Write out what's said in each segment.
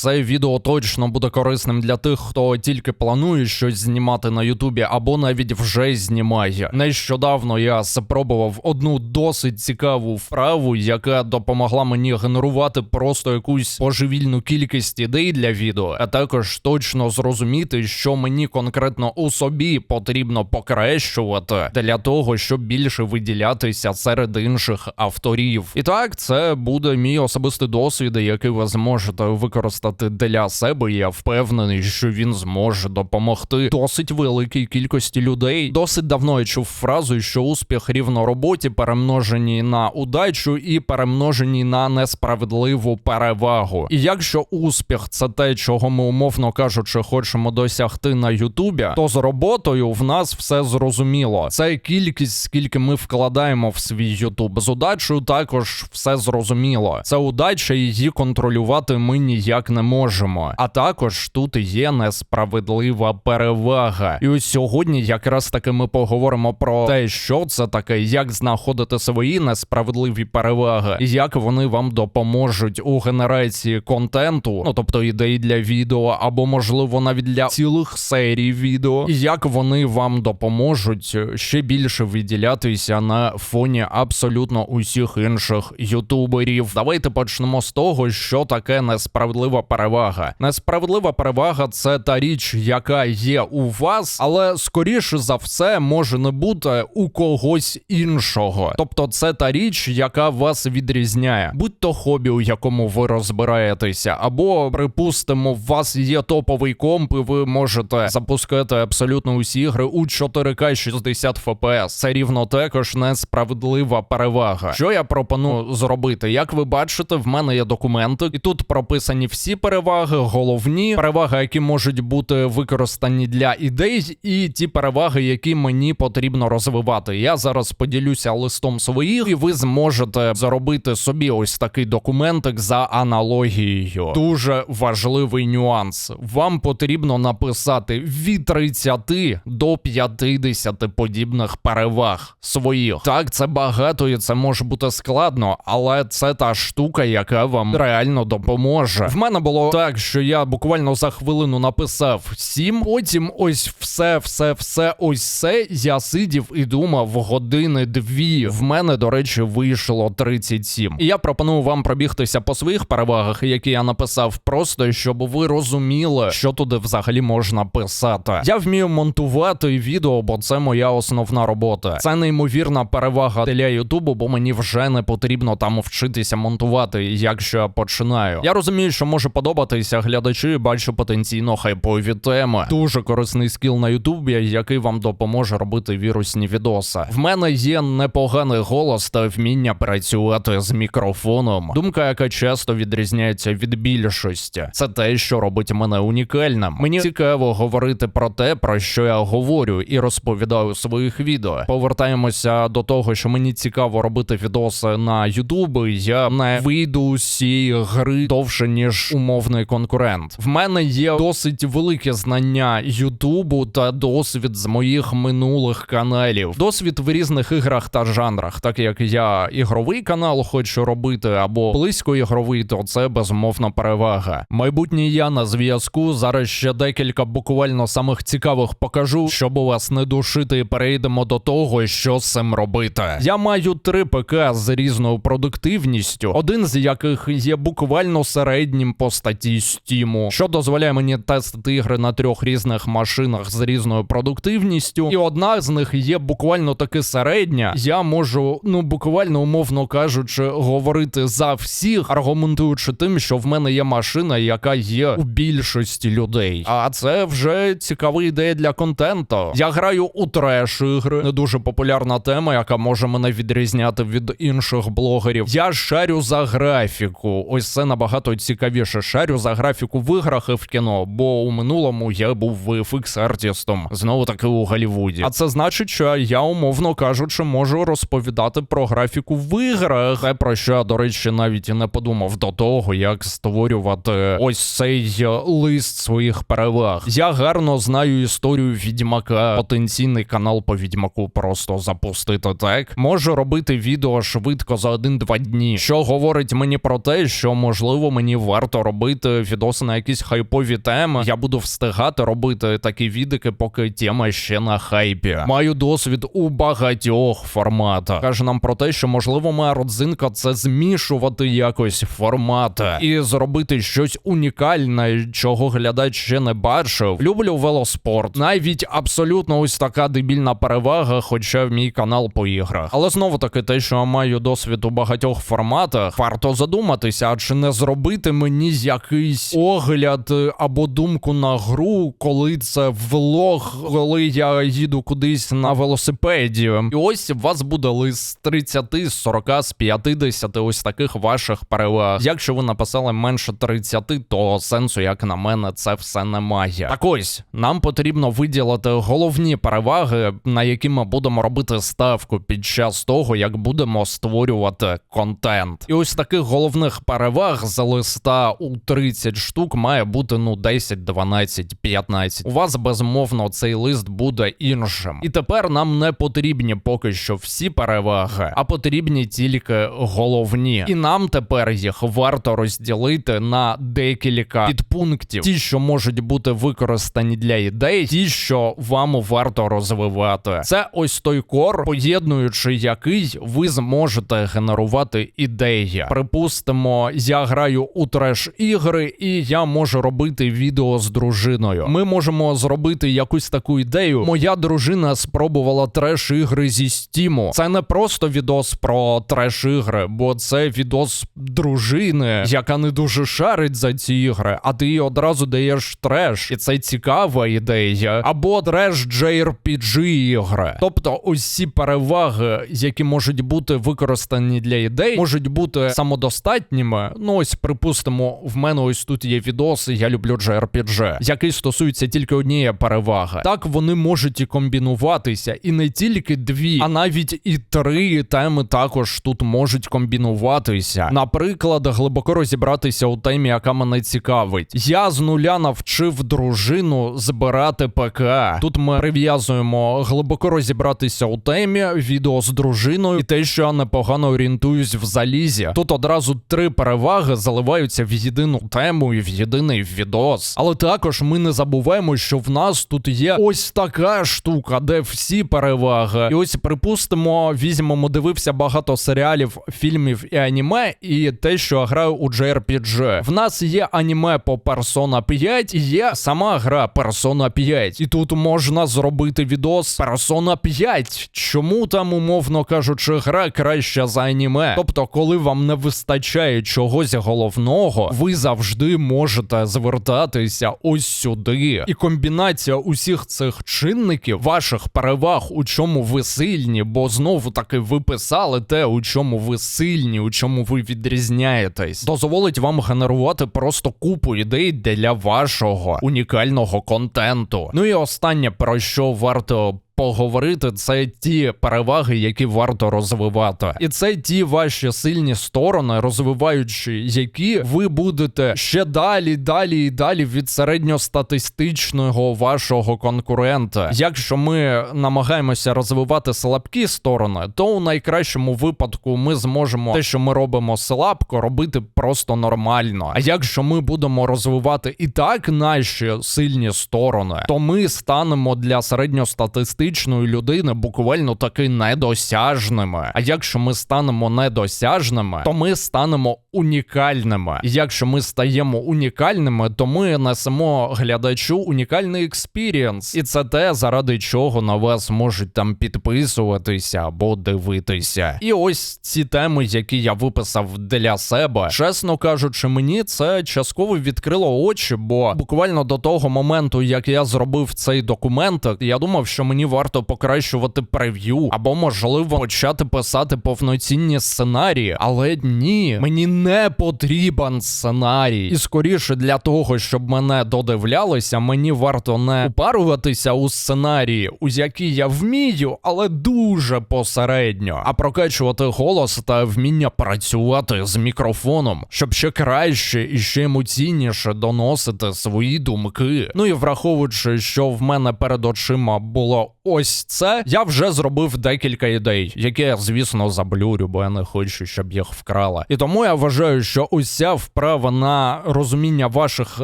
Це відео точно буде корисним для тих, хто тільки планує щось знімати на Ютубі, або навіть вже знімає. Нещодавно я спробував одну досить цікаву вправу, яка допомогла мені генерувати просто якусь божевільну кількість ідей для відео, а також точно зрозуміти, що мені конкретно у собі потрібно покращувати для того, щоб більше виділятися серед інших авторів. І так, це буде мій особистий досвід, який ви зможете використати для себе. і Я впевнений, що він зможе допомогти досить великій кількості людей. Досить давно я чув фразу, що успіх рівно роботі перемножені на удачу і перемножені на несправедливу перевагу. І якщо успіх це те, чого ми умовно кажучи, хочемо досягти на Ютубі, то з роботою в нас все зрозуміло. Це кількість, скільки ми вкладаємо в свій Ютуб. З удачею також все зрозуміло. Це удача, її контролювати ми ніяк не можемо. А також тут є несправедлива перевага. І ось сьогодні якраз таки ми поговоримо про те, що це таке, як знаходити свої несправедливі переваги, як вони вам допоможуть у генерації контенту, ну тобто ідеї для відео, або можливо навіть для цілих серій відео, і як вони вам допоможуть ще більше виділятися на фоні абсолютно усіх інших ютуберів. Давайте почнемо з того, що таке несправедлива перевага. Несправедлива перевага це та річ, яка є у вас, але скоріше за все може не бути у когось іншого. Тобто, це та річ, яка вас відрізняє, будь то хобі, у якому ви розбираєтеся, або припустимо, у вас є топовий комп, і ви можете запускати абсолютно усі ігри у 4К 60 FPS. Це рівно також несправедлива перевага. Що я пропоную зробити? Як ви бачите, в мене є документи, і тут прописані всі переваги, головні переваги, які можуть бути використані для ідей, і ті переваги, які мені потрібно розвивати. Я зараз поділюся листом своїх, і ви зможете заробити собі ось такий документик за аналогією. Дуже важливий нюанс. Вам потрібно написати від 30 до 50 подібних переваг своїх. Так, це багато і це може бути складно, але це та штука, яка вам реально допоможе. В мене було так, що я буквально за хвилину написав 7, потім ось все, все, все, ось це. Я сидів і думав години дві. В мене, до речі, вийшло 37. І я пропоную вам пробігтися по своїх перевагах, які я написав, просто щоб ви розуміли, що туди взагалі можна писати. Я вмію монтувати відео, бо це моя основна робота. Це неймовірна перевага для Ютубу, бо мені вже не потрібно там вчитися монтувати, якщо я починаю. Я розумію, що може подобатися глядачі, бачу потенційно хайпові теми. Дуже корисний скіл на Ютубі, який вам допоможе робити вірусні відоси. В мене є непоганий голос та вміння працювати з мікрофоном. Думка, яка часто відрізняється від більшості. Це те, що робить мене унікальним. Мені цікаво говорити про те, про що я говорю, і розповідаю у своїх відео. Повертаємося до того, що мені цікаво робити відоси на Ютуб. Я не вийду з цієї гри довше ніж умовний конкурент. В мене є досить велике знання Ютубу та досвід з моїх минулих каналів. Досвід в різних іграх та жанрах, так як я ігровий канал хочу робити або близько ігровий, то це безумовна перевага. Майбутній я на зв'язку. Зараз ще декілька буквально самих цікавих покажу, щоб у вас не душити, і перейдемо до того, що з цим робити. Я маю три ПК з різною продуктивністю, один з яких є буквально середнім по статті Стіму, що дозволяє мені тестити ігри на трьох різних машинах з різною продуктивністю, і одна з них є буквально таки середня. Я можу, ну буквально умовно кажучи, говорити за всіх, аргументуючи тим, що в мене є машина, яка є у більшості людей. А це вже цікава ідея для контенту. Я граю у треш ігри, не дуже популярна тема, яка може мене відрізняти від інших блогерів. Я шарю за графіку. Ось це набагато цікавіше. Шарю за графіку в іграх і в кіно, бо у минулому я був VFX артистом, знову таки у Голлівуді. А це значить, що я умовно кажучи, можу розповідати про графіку в іграх, про що я, до речі, навіть і не подумав до того, як створювати ось цей лист своїх переваг. Я гарно знаю історію відьмака, потенційний канал по відьмаку просто запустити так. Можу робити відео швидко за один-два дні, що говорить мені про те, що можливо мені варто робити відоси на якісь хайпові теми. Я буду встигати робити такі відики, поки тема ще на хайпі. Маю досвід у багатьох форматах. Каже нам про те, що можливо моя родзинка це змішувати якось формати і зробити щось унікальне, чого глядач ще не бачив. Люблю велоспорт. Навіть абсолютно ось така дебільна перевага, хоча в мій канал по іграх. Але знову таки, те, що я маю досвід у багатьох форматах, варто задуматися, а чи не зробити мені якийсь огляд е, або думку на гру, коли це влог, коли я їду кудись на велосипеді. І ось у вас буде лист з 30, з 40, з 50 ось таких ваших переваг. Якщо ви написали менше 30, то сенсу, як на мене, це все немає. Так ось нам потрібно виділити головні переваги, на які ми будемо робити ставку під час того, як будемо створювати контент. І ось таких головних переваг за листа у 30 штук має бути ну 10, 12, 15. У вас безумовно цей лист буде іншим. І тепер нам не потрібні поки що всі переваги, а потрібні тільки головні. І нам тепер їх варто розділити на декілька підпунктів, ті, що можуть бути використані для ідей, ті, що вам варто розвивати. Це ось той кор, поєднуючи який ви зможете генерувати ідеї. Припустимо, я граю у треш ігри, і я можу робити відео з дружиною. Ми можемо зробити якусь таку ідею. Моя дружина спробувала треш ігри зі стіму. Це не просто відос про треш ігри, бо це відос дружини, яка не дуже шарить за ці ігри, а ти їй одразу даєш треш, і це цікава ідея. Або треш JRPG ігри. Тобто, ці переваги, які можуть бути використані для ідей, можуть бути самодостатніми. Ну ось, припустимо, в мене ось тут є відоси, я люблю JRPG, який стосується тільки однієї переваги. Так вони можуть і комбінуватися, і не тільки дві, а навіть і три теми також тут можуть комбінуватися. Наприклад, глибоко розібратися у темі, яка мене цікавить. Я з нуля навчив дружину збирати ПК. Тут ми прив'язуємо глибоко розібратися у темі, відео з дружиною, і те, що я непогано орієнтуюсь в залізі. Тут одразу три переваги заливаються в єдину тему і в єдиний відос. Але також ми не забуваємо, що в нас тут є ось така штука, де всі переваги. І ось припустимо, візьмемо, дивився багато серіалів, фільмів і аніме, і те, що я граю у JRPG. В нас є аніме по Persona 5, і є сама гра Persona 5. І тут можна зробити відос Persona 5. Чому там, умовно кажучи, гра краща за аніме? Тобто, коли вам не вистачає чогось головного, ви завжди можете звертатися ось сюди. І комбінація усіх цих чинників, ваших переваг, у чому ви сильні, бо знову таки ви писали те, у чому ви сильні, у чому ви відрізняєтесь, дозволить вам генерувати просто купу ідей для вашого унікального контенту. Ну і останнє про що варто поговорити, це ті переваги, які варто розвивати, і це ті ваші сильні сторони, розвиваючи які ви будете ще далі, далі і далі від середньостатистичного вашого конкурента. Якщо ми намагаємося розвивати слабкі сторони, то у найкращому випадку ми зможемо те, що ми робимо слабко, робити просто нормально. А якщо ми будемо розвивати і так наші сильні сторони, то ми станемо для середньостатистичного пересічної людини буквально таки недосяжними. А якщо ми станемо недосяжними, то ми станемо унікальними. Якщо ми стаємо унікальними, то ми несемо глядачу унікальний експірієнс. І це те, заради чого на вас можуть там підписуватися або дивитися. І ось ці теми, які я виписав для себе, чесно кажучи, мені це частково відкрило очі, бо буквально до того моменту, як я зробив цей документ, я думав, що мені варто покращувати прев'ю, або можливо почати писати повноцінні сценарії. Але ні, мені не потрібен сценарій. І скоріше для того, щоб мене додивлялися, мені варто не упаруватися у сценарії, у які я вмію, але дуже посередньо, а прокачувати голос та вміння працювати з мікрофоном, щоб ще краще і ще емоційніше доносити свої думки. Ну і враховуючи, що в мене перед очима було ось це, я вже зробив декілька ідей, які я, звісно, заблюрю, бо я не хочу, щоб їх вкрала. І тому я вважаю, що уся вправа на розуміння ваших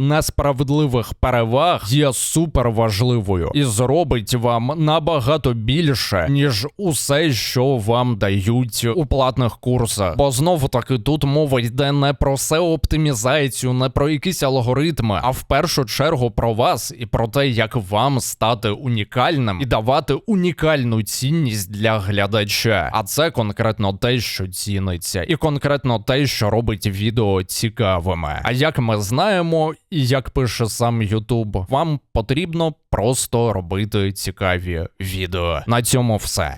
несправедливих переваг є супер важливою і зробить вам набагато більше, ніж усе, що вам дають у платних курсах. Бо знову таки тут мова йде не про seo оптимізацію, не про якісь алгоритми, а в першу чергу про вас і про те, як вам стати унікальним і давати унікальну цінність для глядача. А це конкретно те, що ціниться, і конкретно те, що робить відео цікавими. А як ми знаємо, і як пише сам Ютуб, вам потрібно просто робити цікаві відео. На цьому все.